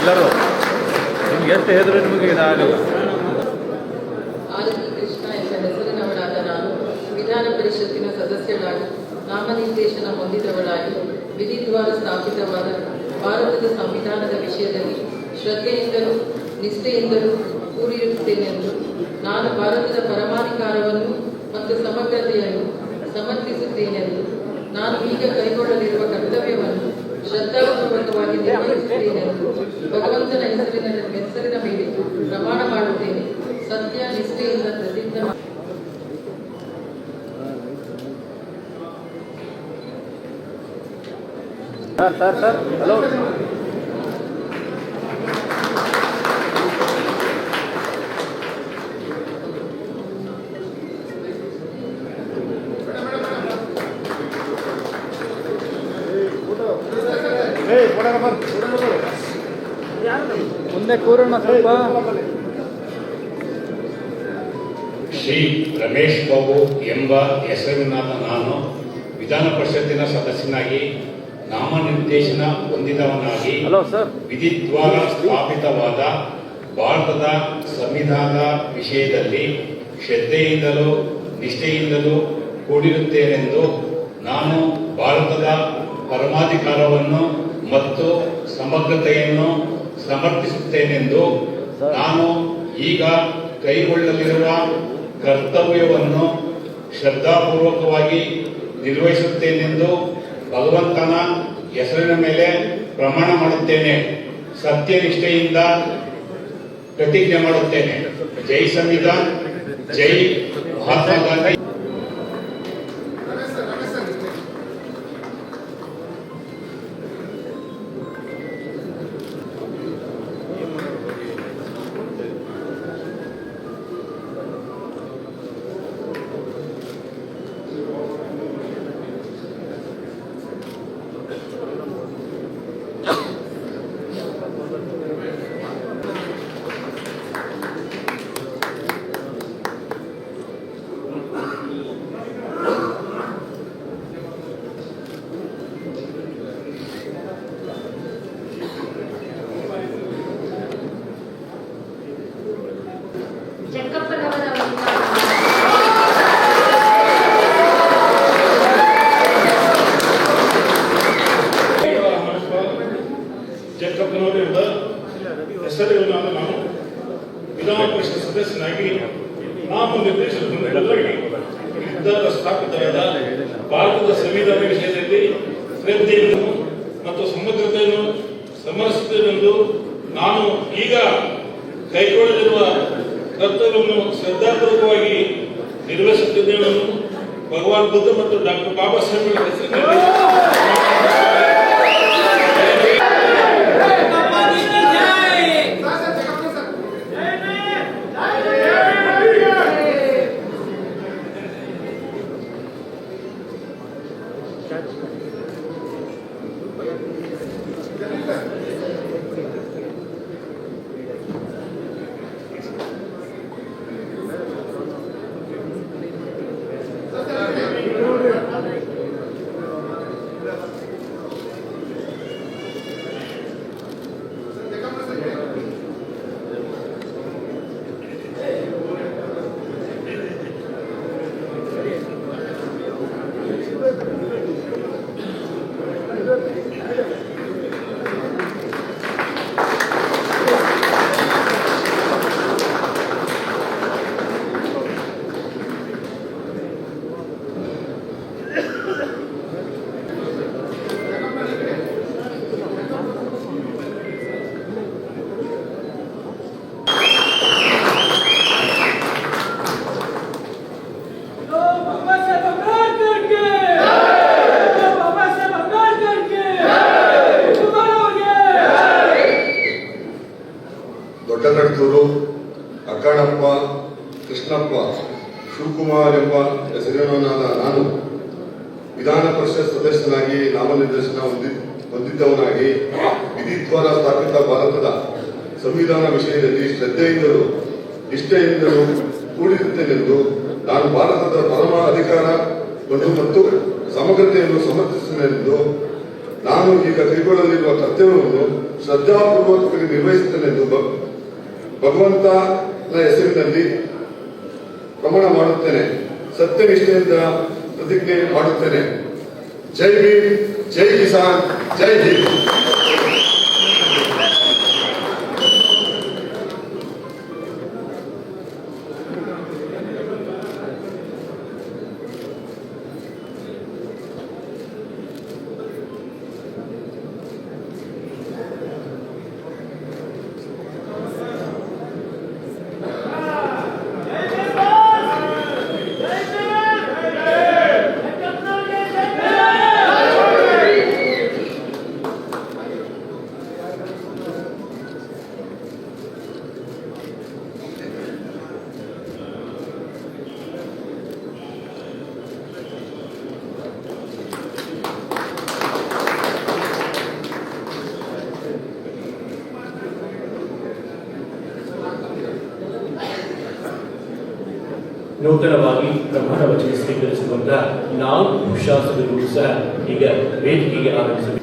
ಎಲ್ಲರೂ ಎಷ್ಟು ಹೇಳಿದ್ರೆ ನಿಮಗೆ ಕೃಷ್ಣ ಎಂಬ ಹೆಸರಿನವಳಾದ ನಾನು ವಿಧಾನ ಪರಿಷತ್ತಿನ ಸದಸ್ಯಳಾಗಿ, ನಾಮನಿರ್ದೇಶನ ಹೊಂದಿದವಳಾಗಿ ವಿಧಿದ್ವಾರ ಸ್ಥಾಪಿತವಾದ ಭಾರತದ ಸಂವಿಧಾನದ ವಿಷಯದಲ್ಲಿ ಶ್ರದ್ಧೆಯಿಂದಲೂ ನಿಷ್ಠೆಯಿಂದಲೂ ಕೂಡಿರುತ್ತೇನೆಂದು ನಾನು ಭಾರತದ ಪರಮಾಧಿಕಾರವನ್ನು ಮತ್ತು ಸಮಗ್ರತೆಯನ್ನು ಸಮರ್ಥಿಸುತ್ತೇನೆಂದು ನಾನು ಈಗ ಕೈಗೊಳ್ಳಲಿರುವ ಕರ್ತವ್ಯವನ್ನು ಶ್ರದ್ಧಾಪೂರ್ವಕವಾಗಿ ನಿರ್ವಹಿಸುತ್ತೇನೆ ಭಗವಂತನ ಹೆಸರಿನ ಹೆಸರಿನ ಮೇಲೆ ಪ್ರಮಾಣ ಮಾಡುತ್ತೇನೆ. ಸತ್ಯ, ನಿಷ್ಠೆಯಿಂದ ಸರ್ ಸರ್ ಸರ್, ಹಲೋ. ಮುಂದೆ ಕೂರೋಣ ಸ್ವಲ್ಪ. ಶ್ರೀ ರಮೇಶ್ ಬಾಬು ಎಂಬ ಹೆಸರಿನಾದ ನಾನು ವಿಧಾನ ಪರಿಷತ್ತಿನ ಸದಸ್ಯನಾಗಿ ನಾಮನಿರ್ದೇಶನ ಹೊಂದಿದವನಾಗಿ ವಿಧಿದ್ವಾರ ಸ್ಥಾಪಿತವಾದ ಭಾರತದ ಸಂವಿಧಾನದ ವಿಷಯದಲ್ಲಿ ಶ್ರದ್ಧೆಯಿಂದಲೂ ನಿಷ್ಠೆಯಿಂದಲೂ ಕೂಡಿರುತ್ತೇನೆಂದು ನಾನು ಭಾರತದ ಪರಮಾಧಿಕಾರವನ್ನು ಮತ್ತು ಸಮಗ್ರತೆಯನ್ನು ಸಮರ್ಥಿಸುತ್ತೇನೆಂದು ನಾನು ಈಗ ಕೈಗೊಳ್ಳಲಿರುವ ಕರ್ತವ್ಯವನ್ನು ಶ್ರದ್ಧಾಪೂರ್ವಕವಾಗಿ ನಿರ್ವಹಿಸುತ್ತೇನೆಂದು ಭಗವಂತನ ಹೆಸರಿನ ಮೇಲೆ ಪ್ರಮಾಣ ಮಾಡುತ್ತೇನೆ. ಸತ್ಯನಿಷ್ಠೆಯಿಂದ ಪ್ರತಿಜ್ಞೆ ಮಾಡುತ್ತೇನೆ. ಜೈ ಸಂವಿಧಾನ್, ಜೈ ಮಹಾತ್ಮ ಗಾಂಧಿ ಜಕ್ಕಪ್ಪನವರ ಜಕ್ಕಪ್ಪನವರಿಂದ ಹೆಸರುಗಳನ್ನು ನಾನು ವಿಧಾನ ಪರಿಷತ್ ಸದಸ್ಯನಾಗಿ ನಾಮ ನಿರ್ದೇಶನಗೊಂಡಾಗಿ ನಿರ್ಧಾರ ಸ್ಥಾಪಿತರಾದ ಭಾರತದ ಸಂವಿಧಾನ ವಿಷಯದಲ್ಲಿ ಶ್ರದ್ಧೆಯನ್ನು ಮತ್ತು ಸಮಗ್ರತೆಯನ್ನು ಸಮರಿಸುತ್ತೇನೆಂದು ನಾನು ಈಗ ಕೈಗೊಳ್ಳಲಿರುವ ಕರ್ತವ್ಯವನ್ನು ಶ್ರದ್ಧಾಪೂರ್ವಕವಾಗಿ ನಿರ್ವಹಿಸುತ್ತಿದ್ದೇನೆ ಭಗವಾನ್ ಬುದ್ಧ ಮತ್ತು ಡಾಕ್ಟರ್ ಬಾಬಾ ಸಾಹೇಬ್ ಎಂಬ ನಾನು ವಿಧಾನ ಪರಿಷತ್ ಸದಸ್ಯನಾಗಿ ನಾಮನಿರ್ದೇಶನ ಹೊಂದಿ, ಹೊಂದಿದ್ದವನಾಗಿ ವಿಧಿದ್ವಾರ ಸ್ಥಾಪಿತ ಭಾರತದ ಸಂವಿಧಾನ ವಿಷಯದಲ್ಲಿ ಶ್ರದ್ಧೆಯಿಂದಲೂ ನಿಷ್ಠೆಯಿಂದಲೂ ಕೂಡಿರುತ್ತೇನೆಂದು ನಾನು ಭಾರತದ ಪರಮ ಅಧಿಕಾರ ಮತ್ತು ಸಮಗ್ರತೆಯನ್ನು ಸಮರ್ಥಿಸುತ್ತೇನೆಂದು ನಾನು ಈಗ ಕೈಗೊಳ್ಳಲಿರುವ ಕರ್ತವ್ಯವನ್ನು ಶ್ರದ್ಧಾಪೂರ್ವಕವಾಗಿ ನಿರ್ವಹಿಸುತ್ತೇನೆಂದು ಭಗವಂತನ ಹೆಸರಿನಲ್ಲಿ ಪ್ರಮಾಣ ಮಾಡುತ್ತೇನೆ. ಸತ್ಯನಿಷ್ಠೆಯಿಂದ ಪ್ರತಿಜ್ಞೆ ಮಾಡುತ್ತೇನೆ. ಜೈ ಭೀಮ್ ಜೈ ಕಿಸಾನ್ ಜೈ ಹಿಂದ್ ನೂತನವಾಗಿ ಪ್ರಮಾಣ ವಚನ ಸ್ವೀಕರಿಸುವಂತಹ ನಾಲ್ಕು ಶಾಸಕರು ಸಹ ಈಗ ವೇದಿಕೆಗೆ ಆಗಮಿಸಬೇಕು.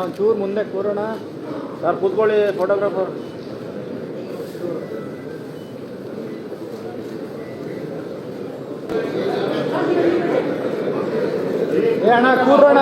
ಒಂಚೂರು ಮುಂದೆ ಕೂರೋಣ. ಸರ್, ಕೂತ್ಕೊಳ್ಳಿ ಫೋಟೋಗ್ರಾಫರ್ ಅಣ್ಣ ಕೂರೋಣ